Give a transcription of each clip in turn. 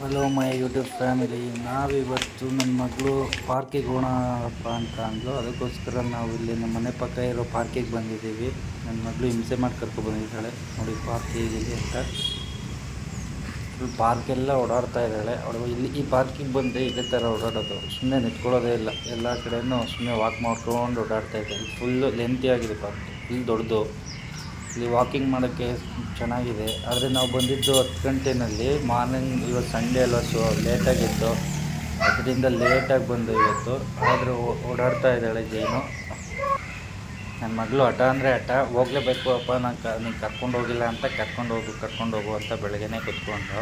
Hello my YouTube family ನಾವಿವತ್ತು ನನ್ನ ಮಗಳು ಪಾರ್ಕಿಗೆ ಹೋಗೋಣಪ್ಪ ಅಂತ ಅಂದ್ಲು. ಅದಕ್ಕೋಸ್ಕರ ನಾವು ಇಲ್ಲಿ ನಮ್ಮ ಮನೆ ಪಕ್ಕ ಇರೋ ಪಾರ್ಕಿಗೆ ಬಂದಿದ್ದೀವಿ. ನನ್ನ ಮಗಳು ಹಿಂಸೆ ಮಾಡಿ ಕರ್ಕೊ ಬಂದಿದ್ದಾಳೆ. ನೋಡಿ ಪಾರ್ಕ್ ಹೇಗಿದೆ ಅಂತ. ಫುಲ್ ಪಾರ್ಕೆಲ್ಲ ಓಡಾಡ್ತಾ ಇದ್ದಾಳೆ. ಅವಳು ಇಲ್ಲಿ ಈ ಪಾರ್ಕಿಗೆ ಬಂದೆ ಇದೇ ಥರ ಓಡಾಡೋದು. ಸುಮ್ಮನೆ ನಿಂತ್ಕೊಳ್ಳೋದೇ ಇಲ್ಲ. ಎಲ್ಲ ಕಡೆಯೂ ಸುಮ್ಮನೆ ವಾಕ್ ಮಾಡ್ಕೊಂಡು ಓಡಾಡ್ತಾ ಇದ್ದಾಳೆ. ಫುಲ್ಲು ಲೆಂತಿ ಆಗಿದೆ ಪಾರ್ಕ್ ಫುಲ್ ದೊಡ್ಡದು. ಇಲ್ಲಿ ವಾಕಿಂಗ್ ಮಾಡೋಕ್ಕೆ ಚೆನ್ನಾಗಿದೆ. ಆದರೆ ನಾವು ಬಂದಿದ್ದು ಹತ್ತು ಗಂಟೆನಲ್ಲಿ ಮಾರ್ನಿಂಗ್ ಇವತ್ತು ಸಂಡೇ ಅಲ್ಲ ಸೊ ಲೇಟಾಗಿತ್ತು ಅದರಿಂದ ಲೇಟಾಗಿ ಬಂದು ಇವತ್ತು. ಆದರೂ ಓಡಾಡ್ತಾ ಇದ್ದಾಳೆ ಜೈನು. ನನ್ನ ಮಗಳು ಹಠ ಅಂದರೆ ಹಠ, ಹೋಗ್ಲೇಬೇಕು ಅಪ್ಪ, ನಾನು ಕ, ನೀನು ಕರ್ಕೊಂಡು ಹೋಗಿಲ್ಲ ಅಂತ ಕರ್ಕೊಂಡು ಹೋಗು ಕರ್ಕೊಂಡು ಹೋಗು ಅಂತ ಬೆಳಗ್ಗೆನೇ ಕೂತ್ಕೊಂಡು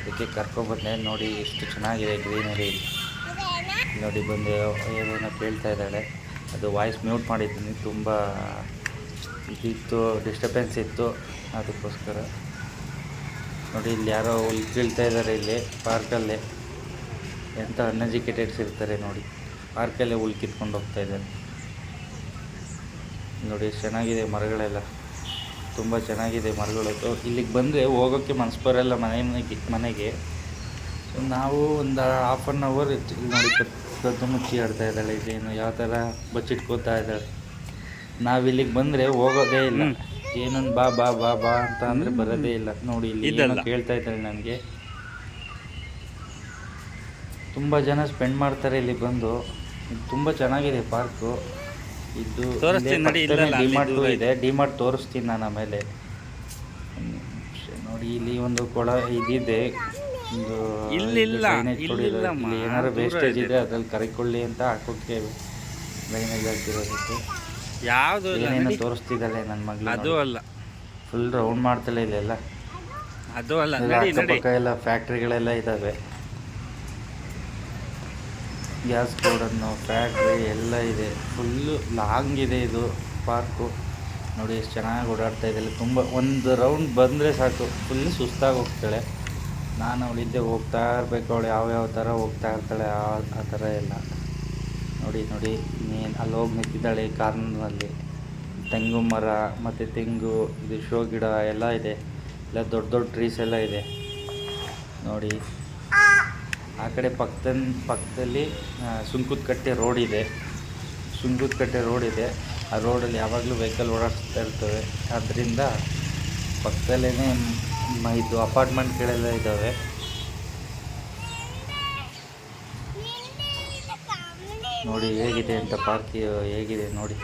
ಅದಕ್ಕೆ ಕರ್ಕೊಬಂದೆ ನೋಡಿ ಎಷ್ಟು ಚೆನ್ನಾಗಿದೆ ಗ್ರೀನರಿ. ನೋಡಿ ಬಂದು, ಏನೋ ಕೇಳ್ತಾ ಇದ್ದಾಳೆ. ಅದು ವಾಯ್ಸ್ ಮ್ಯೂಟ್ ಮಾಡಿದ್ದೀನಿ, ತುಂಬ ಇದಿತ್ತು ಡಿಸ್ಟರ್ಬೆನ್ಸ್ ಇತ್ತು. ಅದಕ್ಕೋಸ್ಕರ ನೋಡಿ, ಇಲ್ಲಿ ಯಾರೋ ಹುಲ್ ಕೀಳ್ತಾ ಇದ್ದಾರೆ ಇಲ್ಲಿ ಪಾರ್ಕಲ್ಲಿ ಎಂಥ ಅನ್ಎಜುಕೇಟೆಡ್ಸ್ ಇರ್ತಾರೆ ನೋಡಿ. ಪಾರ್ಕಲ್ಲೇ ಹುಲ್ ಕಿತ್ಕೊಂಡು ಹೋಗ್ತಾ ಇದ್ದಾರೆ. ನೋಡಿ ಚೆನ್ನಾಗಿದೆ ಮರಗಳೆಲ್ಲ. ತುಂಬ ಚೆನ್ನಾಗಿದೆ ಮರಗಳು. ಇಲ್ಲಿಗೆ ಬಂದರೆ ಹೋಗೋಕ್ಕೆ ಮನಸ್ಸು ಬರೋಲ್ಲ ಮನೆ ಮನೆಗೆ ಮನೆಗೆ. ಸೊ ನಾವು ಒಂದು ಹಾಫ್ ಆನ್ ಅವರ್ ಇಲ್ಲಿ ನೋಡಿ ಕದ್ದು ಮುಚ್ಚಿ ಆಡ್ತಾ ಇದ್ದಾಳೆ. ಇದೇನು ಯಾವ ಥರ ಬಚ್ಚಿಟ್ಕೋತಾ ಇದ್ದಾಳೆ. ನಾವು ಇಲ್ಲಿಗೆ ಬಂದ್ರೆ ಹೋಗೋದೇ ಇಲ್ಲ. ಏನೊಂದು ಬಾ ಬಾ ಬಾ ಬಾ ಅಂತ ಅಂದ್ರೆ ಬರೋದೇ ಇಲ್ಲ. ನೋಡಿ ಇಲ್ಲಿ ಏನೋ. ಕೇಳ್ತಾ ಇದ್ದಾರೆ ನನಗೆ. ತುಂಬಾ ಜನ ಸ್ಪೆಂಡ್ ಮಾಡ್ತಾರೆ ಇಲ್ಲಿ ಬಂದು. ತುಂಬಾ ಚೆನ್ನಾಗಿದೆ ಪಾರ್ಕು ಇದು ಡಿಮಾರ್ಟ್ ಇದೆ. ಡಿಮಾರ್ಟ್ ತೋರಿಸ್ತೀನಿ ನಾನು ಆಮೇಲೆ. ನೋಡಿ ಇಲ್ಲಿ ಒಂದು ಕೊಳ ಇದಿದೆ. ಒಂದು ಏನಾರು ವೇಸ್ಟೇಜ್ ಇದೆ. ಇದೆ. ಅದ್ರಲ್ಲಿ ಕರಿಕೊಳ್ಳಿ ಅಂತ ಹಾಕೋಕ್ಕೆ ಲೈನಲ್ಲಿ ಹಾಕಿರೋದಕ್ಕೆ. ಯಾವುದು ಏನೇನೋ ತೋರಿಸ್ತಿದ್ದಾಳೆ ನನ್ನ ಅದು ಅಲ್ಲ. ಫುಲ್ ರೌಂಡ್ ಮಾಡ್ತಾಳೆ ಇಲ್ಲೆಲ್ಲ ಅದು ಅಲ್ಲ. ನಡಿ ನಡಿ. ಅಕ್ಕಪಕ್ಕ ಎಲ್ಲ ಫ್ಯಾಕ್ಟ್ರಿಗಳೆಲ್ಲ ಇದ್ದಾವೆ ಗ್ಯಾಸ್ ಗೋಡನ್ನು ಫ್ಯಾಕ್ಟ್ರಿ ಎಲ್ಲ ಇದೆ. ಫುಲ್ಲು ಲಾಂಗ್ ಇದೆ ಇದು ಪಾರ್ಕು ನೋಡಿ ಎಷ್ಟು ಚೆನ್ನಾಗಿ ಓಡಾಡ್ತಾ ಇದೆ ತುಂಬ ಒಂದು ರೌಂಡ್ ಬಂದರೆ ಸಾಕು. ಫುಲ್ ಸುಸ್ತಾಗಿ ಹೋಗ್ತಾಳೆ. ನಾನು ಅವಳಿದ್ದೆ ಹೋಗ್ತಾ ಇರಬೇಕು. ಅವಳು ಯಾವ್ಯಾವ ಥರ ಹೋಗ್ತಾ ಇರ್ತಾಳೆ ಆ ಆ ಥರ ಎಲ್ಲ. ನೋಡಿ ನೋಡಿ. ಇನ್ನೇನು ಅಲ್ಲಿ ಹೋಗಿ ನಿಂತಿದ್ದಾಳೆ ಕಾರ್ನಲ್ಲಿ ತೆಂಗು ಮರ, ಮತ್ತು ತೆಂಗು, ಇದು ಶೋ ಗಿಡ ಎಲ್ಲ ಇದೆ. ಎಲ್ಲ ದೊಡ್ಡ ದೊಡ್ಡ ಟ್ರೀಸ್ ಎಲ್ಲ ಇದೆ. ನೋಡಿ. ಆ ಕಡೆ ಪಕ್ಕದ ಪಕ್ಕದಲ್ಲಿ ಸುಂಕುದಕಟ್ಟೆ ರೋಡ್ ಇದೆ. ಸುಂಕುದಕಟ್ಟೆ ರೋಡ್ ಇದೆ. ಆ ರೋಡಲ್ಲಿ ಯಾವಾಗಲೂ ವೆಹಿಕಲ್ ಓಡಾಡ್ತಾ ಇರ್ತವೆ. ಆದ್ದರಿಂದ ಪಕ್ಕದಲ್ಲೇ ಇದು ಅಪಾರ್ಟ್ಮೆಂಟ್ಗಳೆಲ್ಲ ಇದ್ದಾವೆ. ನೋಡಿ ಹೇಗಿದೆ ಅಂತ ಪಾರ್ಕ್ ಹೇಗಿದೆ ನೋಡಿ.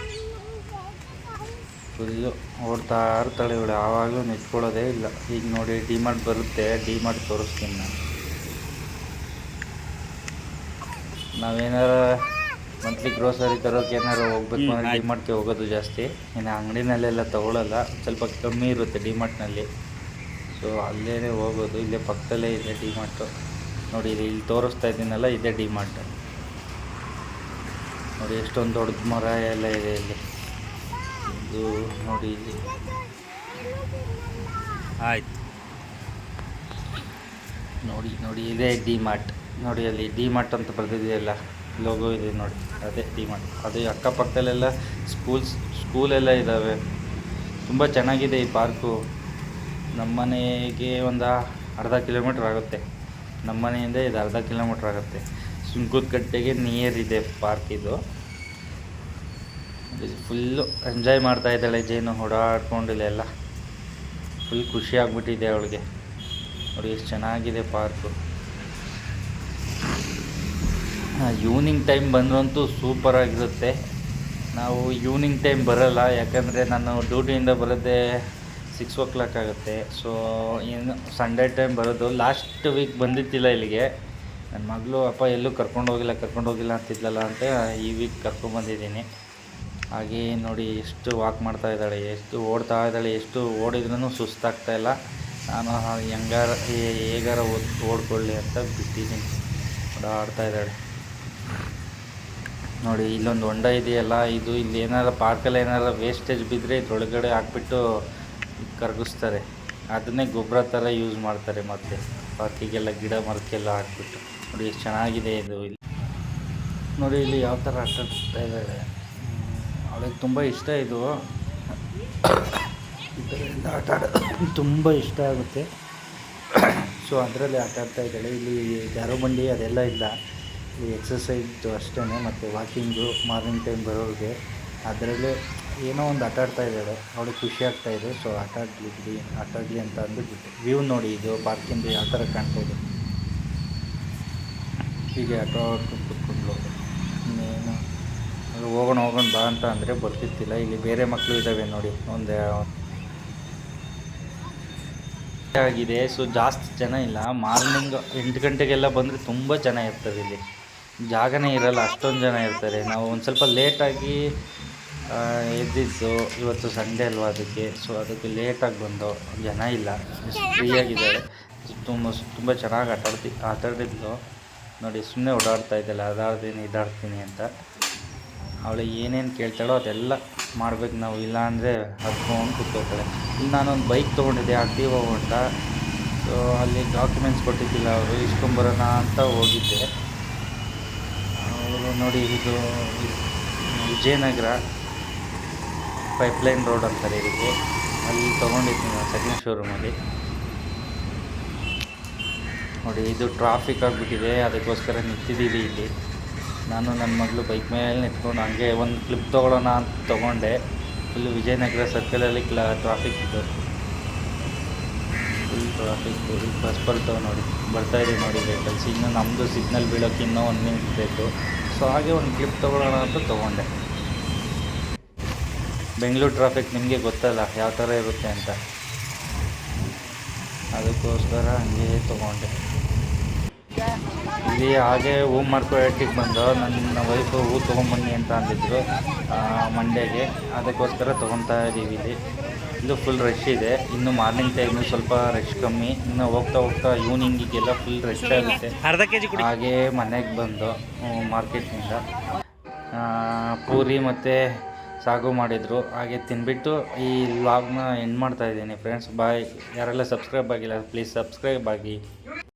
ಫುಲ್ಲು ಓಡ್ತಾ ಇರ್ತಾಳೆ ಇವಳು ಆವಾಗಲೂ ನಿಂತ್ಕೊಳ್ಳೋದೇ ಇಲ್ಲ. ಈಗ ನೋಡಿ ಡಿಮಾರ್ಟ್ ಬರುತ್ತೆ ಡಿ ಮಾರ್ಟ್ ತೋರಿಸ್ತೀನಿ ನಾನು. ನಾವೇನಾರ ಮಂತ್ಲಿ ಗ್ರೋಸರಿ ತರೋಕೆ ಏನಾರು ಹೋಗ್ಬೇಕು ಅಂದರೆ ಡಿ ಮಾರ್ಟ್ಗೆ ಹೋಗೋದು ಜಾಸ್ತಿ. ಇನ್ನು ಅಂಗಡಿನಲ್ಲೆಲ್ಲ ತೊಗೊಳಲ್ಲ ಸ್ವಲ್ಪ ಕಮ್ಮಿ ಇರುತ್ತೆ ಡಿಮಾರ್ಟ್ನಲ್ಲಿ. ಸೊ ಅಲ್ಲೇ ಹೋಗೋದು ಇಲ್ಲೇ ಪಕ್ಕದಲ್ಲೇ ಇದೆ ಡಿಮಾರ್ಟು. ನೋಡಿ ಇಲ್ಲಿ ಇಲ್ಲಿ ತೋರಿಸ್ತಾ ಇದ್ದೀನಲ್ಲ ಇದೇ ಡಿಮಾರ್ಟ್. ನೋಡಿ, ಎಷ್ಟೊಂದು ದೊಡ್ಡ ಮರ ಎಲ್ಲ ಇದೆ ಇಲ್ಲಿ. ಇದು ನೋಡಿ ಇಲ್ಲಿ. ಆಯ್ತು. ನೋಡಿ ನೋಡಿ, ಇದೇ ಡಿ ಮಾರ್ಟ್ ನೋಡಿ, ಅಲ್ಲಿ ಡಿ ಮಾರ್ಟ್ ಅಂತ ಬರೆದಿದೆಯಲ್ಲ ಲೋಗೋ ಇದೆ ನೋಡಿ, ಅದೇ ಡಿ ಮಾರ್ಟ್ ಅದು ಅಕ್ಕಪಕ್ಕದಲ್ಲೆಲ್ಲ ಸ್ಕೂಲ್ಸ್, ಸ್ಕೂಲೆಲ್ಲ ಇದ್ದಾವೆ. ತುಂಬ ಚೆನ್ನಾಗಿದೆ ಈ ಪಾರ್ಕು. ನಮ್ಮ ಮನೆಗೆ ಒಂದು ಅರ್ಧ ಕಿಲೋಮೀಟ್ರ್ ಆಗುತ್ತೆ. ನಮ್ಮ ಮನೆಯಿಂದ ಇದು ಅರ್ಧ ಕಿಲೋಮೀಟ್ರ್ ಆಗುತ್ತೆ. ಸುಂಕುದಕಟ್ಟೆಗೆ ನಿಯರ್ ಇದೆ ಪಾರ್ಕ್ ಇದು. ಫುಲ್ಲು ಎಂಜಾಯ್ ಮಾಡ್ತಾ ಇದ್ದಾಳೆ ಜೇನು, ಓಡಾಡ್ಕೊಂಡಿಲ್ಲ ಫುಲ್ ಖುಷಿ ಆಗಿಬಿಟ್ಟಿದೆ ಅವಳಿಗೆ. ನೋಡಿ ಎಷ್ಟು ಚೆನ್ನಾಗಿದೆ ಪಾರ್ಕು ಈವ್ನಿಂಗ್ ಟೈಮ್ ಬಂದ್ರಂತೂ ಸೂಪರಾಗಿರುತ್ತೆ ನಾವು ಈವ್ನಿಂಗ್ ಟೈಮ್ ಬರೋಲ್ಲ, ಯಾಕಂದರೆ ನಾನು ಡ್ಯೂಟಿಯಿಂದ ಬರೋದೇ ಸಿಕ್ಸ್ ಓ ಕ್ಲಾಕ್ ಆಗುತ್ತೆ. ಸೊ ಏನು ಸಂಡೇ ಟೈಮ್ ಬರೋದು ಲಾಸ್ಟ್ ವೀಕ್ ಬಂದಿದ್ದಿಲ್ಲ ಇಲ್ಲಿಗೆ. ನನ್ನ ಮಗಳು, ಅಪ್ಪ ಎಲ್ಲೂ ಕರ್ಕೊಂಡು ಹೋಗಿಲ್ಲ ಕರ್ಕೊಂಡು ಹೋಗಿಲ್ಲ ಅಂತಿದ್ಲಲ್ಲ ಅಂತ ಈ ವೀಕ್ ಕರ್ಕೊಂಬಂದಿದ್ದೀನಿ ಹಾಗೆ ನೋಡಿ ಎಷ್ಟು ವಾಕ್ ಮಾಡ್ತಾ ಇದ್ದಾಳೆ, ಎಷ್ಟು ಓಡ್ತಾ ಇದ್ದಾಳೆ, ಎಷ್ಟು ಓಡಿದ್ರೂ ಸುಸ್ತಾಗ್ತಾ ಇಲ್ಲ. ನಾನು ಹೆಂಗಾರ ಹೇಗಾರ ಓದ್, ಓಡ್ಕೊಳ್ಳಿ ಅಂತ ಬಿಟ್ಟಿದ್ದೀನಿ. ಓಡಾಡ್ತಾ ಇದ್ದಾಳೆ. ನೋಡಿ, ಇಲ್ಲೊಂದು ಹೊಂಡ ಇದೆಯಲ್ಲ, ಇದು ಇಲ್ಲಿ ಏನಾರ ಪಾರ್ಕಲ್ಲಿ ಏನಾರ ವೇಸ್ಟೇಜ್ ಬಿದ್ದರೆ ಇದ್ರೊಳಗಡೆ ಹಾಕ್ಬಿಟ್ಟು ಕರಗಿಸ್ತಾರೆ. ಅದನ್ನೇ ಗೊಬ್ಬರ ಥರ ಯೂಸ್ ಮಾಡ್ತಾರೆ ಮತ್ತೆ. ಪಾರ್ಕಿಗೆಲ್ಲ ಗಿಡ ಮರಕ್ಕೆಲ್ಲ ಹಾಕ್ಬಿಟ್ಟು. ನೋಡಿ, ಎಷ್ಟು ಚೆನ್ನಾಗಿದೆ ಇದು ಇಲ್ಲಿ. ನೋಡಿ, ಇಲ್ಲಿ ಯಾವ ಥರ ಆಟ ಇದ್ದಾಳೆ. ಅವಳಿಗೆ ತುಂಬ ಇಷ್ಟ ಇದು. ಇದರಿಂದ ಆಟ ಆಡೋದು ತುಂಬ ಇಷ್ಟ ಆಗುತ್ತೆ. ಸೊ ಅದರಲ್ಲಿ ಆಟ ಆಡ್ತಾ ಇದ್ದಾಳೆ. ಇಲ್ಲಿ ಜಾರೋ ಬಂಡಿ ಅದೆಲ್ಲ ಇಲ್ಲ. ಇಲ್ಲಿ ಎಕ್ಸಸೈಜ್ ಅಷ್ಟೇ ಮತ್ತು ವಾಕಿಂಗು ಮಾರ್ನಿಂಗ್ ಟೈಮ್ ಬರೋರಿಗೆ. ಅದರಲ್ಲೇ ಏನೋ ಒಂದು ಆಟ ಆಡ್ತಾ ಇದ್ದಾಳೆ. ಅವಳಿಗೆ ಖುಷಿ ಆಗ್ತಾ ಇದೆ. ಸೊ ಆಟ ಆಡಲಿ ಬಿಡಿ ಆಟ ಆಡಲಿ ಅಂತ ಅಂದ್ಬಿಟ್ಟು ವ್ಯೂ ನೋಡಿ ಇದು ಪಾರ್ಕಿಂದು ಯಾವ ಥರ ಕಾಣ್ತಾ ಇದೆ ಹೀಗೆ ಆಟ ಆಡ್ಕೊಂಡು ಕೂತ್ಕೊಂಡ್ಲು ಇನ್ನೇನು? ಅದು ಹೋಗೋಣ ಹೋಗೋಣ ಬಾ ಅಂತ ಅಂದರೆ ಬರ್ತಿತ್ತಿಲ್ಲ ಇಲ್ಲಿ ಬೇರೆ ಮಕ್ಕಳು ಇದ್ದಾವೆ ನೋಡಿ, ಒಂದು ಆಗಿದೆ. ಸೊ ಜಾಸ್ತಿ ಜನ ಇಲ್ಲ. ಮಾರ್ನಿಂಗ್ ಎಂಟು ಗಂಟೆಗೆಲ್ಲ ಬಂದರೆ ತುಂಬ ಜನ ಇರ್ತದೆ ಇಲ್ಲಿ. ಜಾಗನೇ ಇರಲ್ಲ, ಅಷ್ಟೊಂದು ಜನ ಇರ್ತಾರೆ. ನಾವು ಒಂದು ಸ್ವಲ್ಪ ಲೇಟಾಗಿ ಎದ್ದಿದ್ದು. ಇವತ್ತು ಸಂಡೇ ಅಲ್ವಾ ಅದಕ್ಕೆ. ಸೊ ಅದಕ್ಕೆ ಲೇಟಾಗಿ ಬಂದು ಜನ ಇಲ್ಲ. ಫ್ರೀಯಾಗಿದ್ದಾರೆ ತುಂಬ ತುಂಬ ಚೆನ್ನಾಗಿ ಆಟಾಡ್ತಿ ಆಟಾಡಿದ್ದು ಆಟ ನೋಡಿ ಸುಮ್ಮನೆ ಓಡಾಡ್ತಾ ಇದ್ದಲ್ಲ. ಅದಾಡ್ತೀನಿ, ಇದಾಡ್ತೀನಿ ಅಂತ. ಅವಳು ಏನೇನು ಕೇಳ್ತಾಳೋ ಅದೆಲ್ಲ ಮಾಡ್ಬೇಕು ನಾವು, ಇಲ್ಲ ಅಂದರೆ ಹತ್ಕೊಂಡು ಕೂತ್ಕೋತಾಳೆ ಇಲ್ಲಿ ನಾನೊಂದು ಬೈಕ್ ತೊಗೊಂಡಿದ್ದೆ ಆಕ್ಟಿವಾ ಅಂತ. ಸೊ ಅಲ್ಲಿ ಡಾಕ್ಯುಮೆಂಟ್ಸ್ ಕೊಟ್ಟಿದ್ದಿಲ್ಲ ಅವರು ಇಸ್ಕೊಂಬರೋಣ ಅಂತ ಹೋಗಿದ್ದೆ. ಅವರು ನೋಡಿ, ಇದು ವಿಜಯನಗರ ಪೈಪ್ಲೈನ್ ರೋಡ್ ಅಂತಾರೆ ಇದಕ್ಕೆ ಅಲ್ಲಿ ತೊಗೊಂಡಿದ್ದೀನಿ ನಾನು ಸೆಕೆಂಡ್ ಶೋರೂಮಲ್ಲಿ ನೋಡಿ, ಇದು ಟ್ರಾಫಿಕ್ ಆಗಿಬಿಟ್ಟಿದೆ, ಅದಕ್ಕೋಸ್ಕರ ನಿಂತಿದ್ದೀವಿ ಇಲ್ಲಿ. ನಾನು ನನ್ನ ಮಗಳು ಬೈಕ್ ಮೇಲೆ ನಿಂತ್ಕೊಂಡು ಹಂಗೆ ಒಂದು ಕ್ಲಿಪ್ ತೊಗೊಳ್ಳೋಣ ಅಂತ ತೊಗೊಂಡೆ. ಇಲ್ಲಿ ವಿಜಯನಗರ ಸರ್ಕಲಲ್ಲಿ ಕ್ಲ ಟ್ರಾಫಿಕ್ ಇದೆ. ಫುಲ್ ಟ್ರಾಫಿಕ್ ಇಲ್ಲಿ ಬಸ್ ಬರ್ತಾವೆ ನೋಡಿ, ಬರ್ತಾ ಇದೆ ನೋಡಿ ವೆಹಿಕಲ್ಸ್ ಇನ್ನು ನಮ್ಮದು ಸಿಗ್ನಲ್ ಬೀಳೋಕ್ಕೆ ಇನ್ನೂ ಒಂದು ಮಿನಿಟ್ ಬೇಕು. ಸೊ ಹಾಗೆ ಒಂದು ಕ್ಲಿಪ್ ತೊಗೊಳ್ಳೋಣ ಅಂತ ತೊಗೊಂಡೆ. ಬೆಂಗಳೂರು ಟ್ರಾಫಿಕ್ ನಿಮಗೆ ಗೊತ್ತಲ್ಲ, ಯಾವ ಥರ ಇರುತ್ತೆ ಅಂತ. ಅದಕ್ಕೋಸ್ಕರ ಹಂಗೆ ತೊಗೊಂಡೆ. ಇಲ್ಲಿ ಹಾಗೆ ಹೂ ಮಾರ್ಕೆಟಿಗೆ ಬಂದು ನನ್ನ ವೈಫು ಹೂ ತೊಗೊಂಬನ್ನಿ ಅಂತ ಅಂದಿದ್ರು ಮಂಡ್ಯಗೆ ಅದಕ್ಕೋಸ್ಕರ ತೊಗೊತಾ ಇದ್ದೀವಿ ಇಲ್ಲಿ. ಇದು ಫುಲ್ ರಶ್ ಇದೆ. ಇನ್ನು ಮಾರ್ನಿಂಗ್ ಟೈಮು ಸ್ವಲ್ಪ ರಶ್ ಕಮ್ಮಿ. ಇನ್ನು ಹೋಗ್ತಾ ಹೋಗ್ತಾ ಈವ್ನಿಂಗಿಗೆಲ್ಲ ಫುಲ್ ರಶ್ ಆಗುತ್ತೆ. ಅರ್ಧ ಕೆ ಜಿ ಹಾಗೆ ಮನೆಗೆ ಬಂದು ಮಾರ್ಕೆಟ್ನಿಂದ ಪೂರಿ ಮತ್ತು ಸಾಗು ಮಾಡಿದರು. ಹಾಗೆ ತಿನ್ಬಿಟ್ಟು ಈ ವ್ಲಾಗ್ನ ಎಂಡ್ ಮಾಡ್ತಾ ಇದ್ದೀನಿ ಫ್ರೆಂಡ್ಸ್ ಬಾಯ್ ಯಾರೆಲ್ಲ ಸಬ್ಸ್ಕ್ರೈಬ್ ಆಗಿಲ್ಲ ಪ್ಲೀಸ್ ಸಬ್ಸ್ಕ್ರೈಬ್ ಆಗಿ.